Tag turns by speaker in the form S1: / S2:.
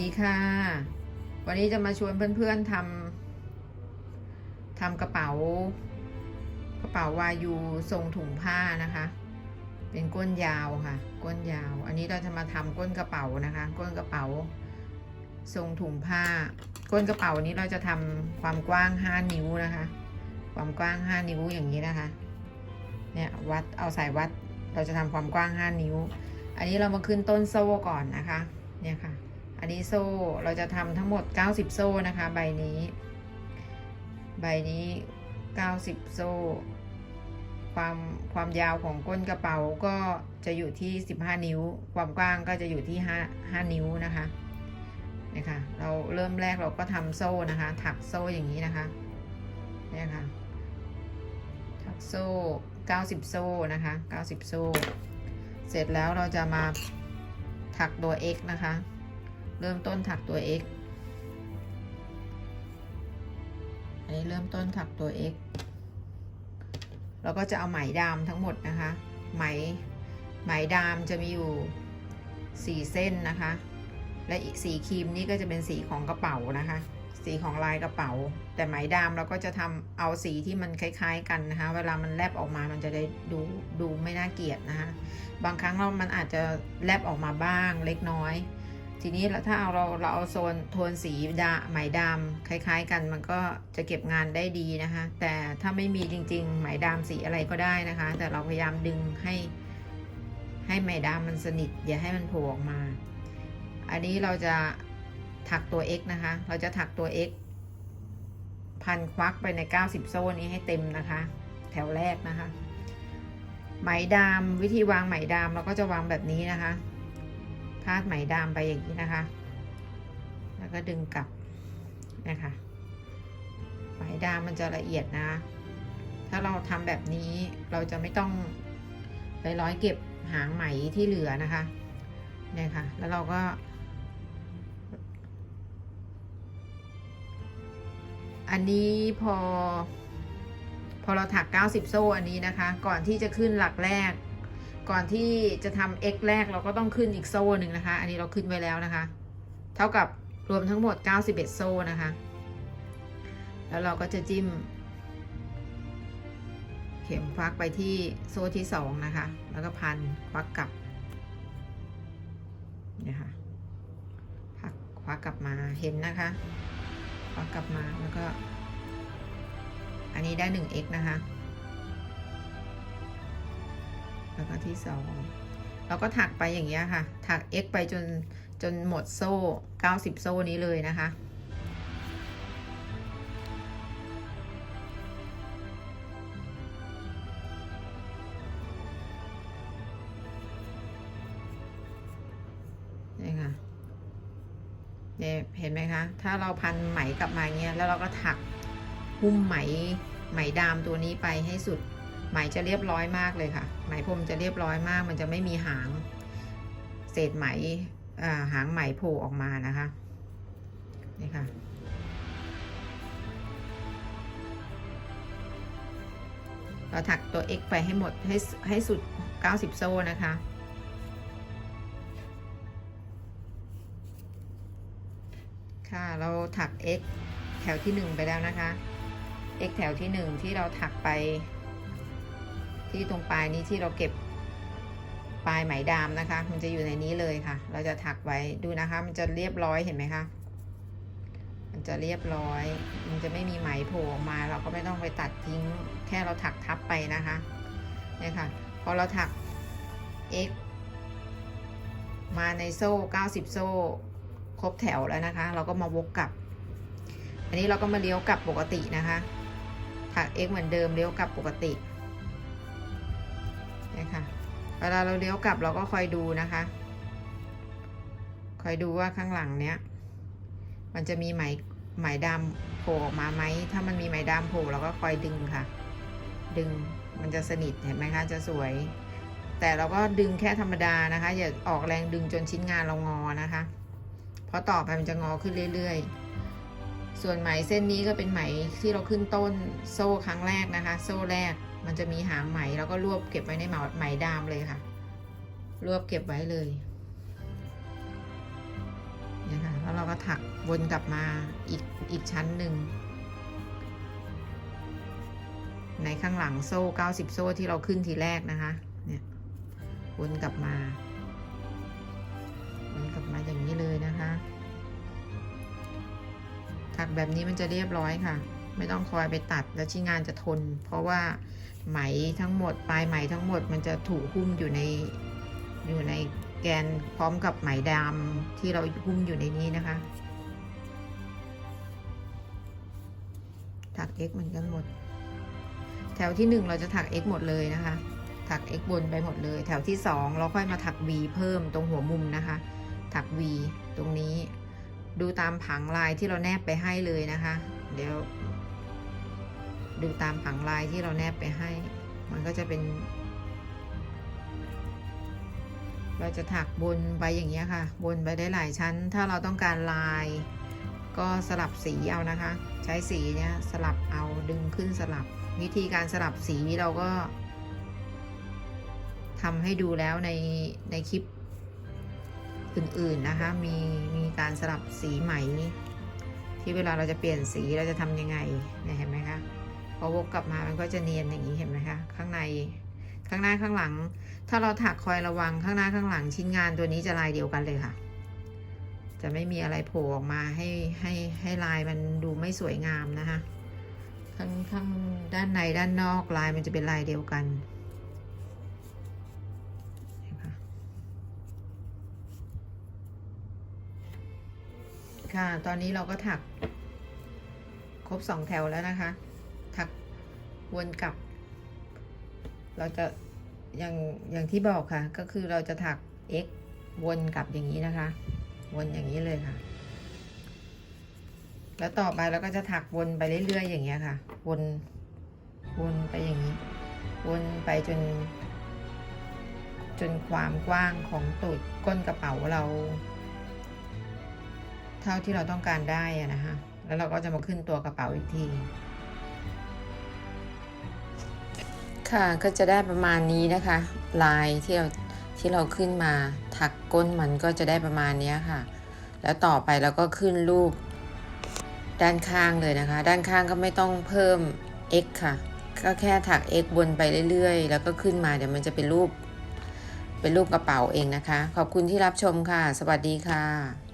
S1: ดีค่ะ วันนี้จะมาชวนเพื่อนๆทำทำกระเป๋ากระเป๋าวายูทรงถุงผ้านะคะ เป็นก้นยาวค่ะ ก้นยาว อันนี้เราจะมาทำก้นกระเป๋านะคะ ก้นกระเป๋า ทรงถุงผ้า ก้นกระเป๋านี้เราจะทำความกว้าง 5 นิ้วนะคะ ความกว้าง 5 นิ้วอย่างนี้นะคะ เนี่ยวัดเอาสายวัดเราจะทำความกว้าง 5 นิ้ว อันนี้เรามาขึ้นต้นโซ่ก่อนนะคะ เนี่ยค่ะ อันนี้โซ่เราจะทำทั้งหมด 90 โซ่นะคะ ใบนี้ ใบนี้ 90 โซ่ ความความยาวของก้นกระเป๋าก็จะอยู่ที่ 15 นิ้ว ความกว้างก็จะอยู่ที่5 5นิ้วนะคะนี่ยค่ะเราเริ่มแรกเราก็ทำโซ่นะคะ ถักโซ่อย่างนี้นะคะเนี่ยค่ะถักโซ่ 90 โซ่นะคะ 90 โซ่ เสร็จแล้วเราจะมาถักตัว x นะคะ เริ่มต้นถักตัว x อันนี้เริ่มต้นถักตัว x เราก็จะเอาไหมดามทั้งหมดนะคะ ไหมไหมดามจะมีอยู่ 4 เส้นนะคะ และอีกสีครีมนี่ก็จะเป็นสีของกระเป๋านะคะ สีของลายกระเป๋า แต่ไหมดามเราก็จะทำเอาสีที่มันคล้าย ๆ กันนะคะ เวลามันแลบออกมามันจะได้ดูดูไม่น่าเกลียดนะคะ บางครั้งเรามันอาจจะแลบออกมาบ้างเล็กน้อย ทีนี้ถ้าเอาเราเราเอาโซนโทนสีดาไหมดำคล้าย ๆ กันมันก็จะเก็บงานได้ดีนะคะ แต่ถ้าไม่มีจริง ๆ ไหมดำสีอะไรก็ได้นะคะ แต่เราพยายามดึงให้ ให้ไหมดำมันสนิท อย่าให้มันโผล่ออกมา อันนี้เราจะถักตัว x นะคะ เราจะถักตัว x พันควักไปใน 90 โซ่นี้ให้เต็มนะคะ แถวแรกนะคะ ไหมดามวิธีวางไหมดามเราก็จะวางแบบนี้นะคะ พาดไหมดามไปอย่างนี้นะคะ แล้วก็ดึงกลับนะคะไหมดามมันจะละเอียดนะ ถ้าเราทำแบบนี้เราจะไม่ต้องไปร้อยเก็บหางไหมที่เหลือนะคะเนี่ยค่ะ แล้วเราก็อันนี้พอ พอเราถัก 90 โซ่อันนี้นะคะ ก่อนที่จะขึ้นหลักแรก ก่อนที่จะทำ x แรกเราก็ต้องขึ้นอีกโซ่หนึ่งนะคะ อันนี้เราขึ้นไว้แล้วนะคะ เท่ากับรวมทั้งหมด 91 โซ่นะคะ แล้วเราก็จะจิ้ม เข็มควักไปที่โซ่ที่ 2 นะคะ แล้วก็พันควักกลับเนี่ยค่ะพักควักกลับมาเห็นนะคะควักกลับมาแล้วก็ อันนี้ได้ 1x นะคะ แล้วก็ที่สองเราก็ถักไปอย่างเงี้ยค่ะ ถัก x ไปจนจนหมดโซ่ 90 โซ่นี้เลยนะคะ นี่ค่ะเนี่ยเห็นไหมคะ ถ้าเราพันไหมกลับมาเงี้ย แล้วเราก็ถักหุ้มไหมไหมดามตัวนี้ไปให้สุด ไหมจะเรียบร้อยมากเลยค่ะ ไหมพรมจะเรียบร้อยมาก มันจะไม่มีหางเศษไหมหางไหมโผล่ออกมานะคะนี่ค่ะเราถักตัว x ไปให้หมดให้ให้สุด 90 โซ่นะคะค่ะเราถัก x แถวที่ 1 ไปแล้วนะคะ x แถวที่ 1 ที่เราถักไป ที่ตรงปลายนี้ที่เราเก็บปลายไหมดามนะคะ มันจะอยู่ในนี้เลยค่ะ เราจะถักไว้ดูนะคะ มันจะเรียบร้อยเห็นไหมคะ มันจะเรียบร้อย มันจะไม่มีไหมโผล่ออกมา เราก็ไม่ต้องไปตัดทิ้ง แค่เราถักทับไปนะคะเนี่ยค่ะ พอเราถัก x มาในโซ่ 90 โซ่ ครบแถวแล้วนะคะ เราก็มาวกกลับ อันนี้เราก็มาเลี้ยวกลับปกตินะคะ ถัก x เหมือนเดิมเลี้ยวกลับปกติ นะคะเวลาเราเลี้ยวกลับเราก็คอยดูนะคะ คอยดูว่าข้างหลังเนี้ย มันจะมีไหมไหมดำโผล่ออกมาไหม ถ้ามันมีไหมดำโผล่เราก็คอยดึงค่ะ ดึง มันจะสนิทเห็นไหมคะ จะสวย แต่เราก็ดึงแค่ธรรมดานะคะ อย่าออกแรงดึงจนชิ้นงานเรางอนะคะ เพราะต่อไปมันจะงอขึ้นเรื่อย ๆส่วนไหมเส้นนี้ก็เป็นไหมที่เราขึ้นต้นโซ่ครั้งแรกนะคะ โซ่แรก มันจะมีหางไหมแล้วก็รวบเก็บไว้ในไหมดามเลยค่ะ รวบเก็บไว้เลยเนี่ยค่ะแล้วเราก็ถักวนกลับมาอีกอีกชั้นหนึ่ง ในข้างหลังโซ่ 90 โซ่ที่เราขึ้นทีแรกนะคะ เนี่ยวนกลับมาวนกลับมาอย่างนี้เลยนะคะ ถักแบบนี้มันจะเรียบร้อยค่ะ ไม่ต้องคอยไปตัดแล้วชิ้นงานจะทน เพราะว่าไหมทั้งหมดปลายไหมทั้งหมดมันจะถูกหุ้มอยู่ในอยู่ในแกนพร้อมกับไหมดำที่เราหุ้มอยู่ในนี้นะคะถัก x เหมือนกันหมด แถวที่หนึ่งเราจะถัก x หมดเลยนะคะ ถัก x บนไปหมดเลย แถวที่สองเราค่อยมาถัก v เพิ่มตรงหัวมุมนะคะ ถัก v ตรงนี้ ดูตามผังลายที่เราแนบไปให้เลยนะคะ เดี๋ยว ดูตามผังลายที่เราแนบไปให้ มันก็จะเป็น เราจะถักบนไปอย่างเงี้ยค่ะ บนไปได้หลายชั้น ถ้าเราต้องการลาย ก็สลับสีเอานะคะ ใช้สีเนี้ยสลับเอาดึงขึ้นสลับ วิธีการสลับสีเราก็ทำให้ดูแล้วในในคลิปอื่นๆนะคะ มีมีการสลับสีไหม ที่เวลาเราจะเปลี่ยนสีเราจะทำยังไงเนี่ยเห็นไหมคะ พอวกกลับมามันก็จะเนียนอย่างนี้เห็นไหมคะข้างในข้างหน้าข้างหลัง ถ้าเราถักคอยระวังข้างหน้าข้างหลังชิ้นงานตัวนี้จะลายเดียวกันเลยค่ะ จะไม่มีอะไรโผล่ออกมาให้ให้ให้ลายมันดูไม่สวยงามนะคะข้างข้างด้านในด้านนอกลายมันจะเป็นลายเดียวกันค่ะ ตอนนี้เราก็ถักครบสองแถวแล้วนะคะ ถักวนกลับ เราจะอย่างอย่างที่บอกค่ะ ก็คือเราจะถัก x วนกลับอย่างนี้นะคะ วนอย่างนี้เลยค่ะ แล้วต่อไปเราก็จะถักวนไปเรื่อยๆ อย่างเงี้ยค่ะ วนวนไปอย่างนี้ วนไปจน จนความกว้างของตูดก้นกระเป๋าเรา เท่าที่เราต้องการได้อะนะคะแล้วเราก็จะมาขึ้นตัวกระเป๋าอีกที ค่ะก็จะได้ประมาณนี้นะคะ ลายที่เราที่เราขึ้นมาถักก้นมันก็จะได้ประมาณนี้ค่ะ แล้วต่อไปเราก็ขึ้นรูป ด้านข้างเลยนะคะ ด้านข้างก็ไม่ต้องเพิ่ม x ค่ะ ก็แค่ถัก x บนไปเรื่อยๆ แล้วก็ขึ้นมาเดี๋ยวมันจะเป็นรูป เป็นรูปกระเป๋าเองนะคะ ขอบคุณที่รับชมค่ะ สวัสดีค่ะ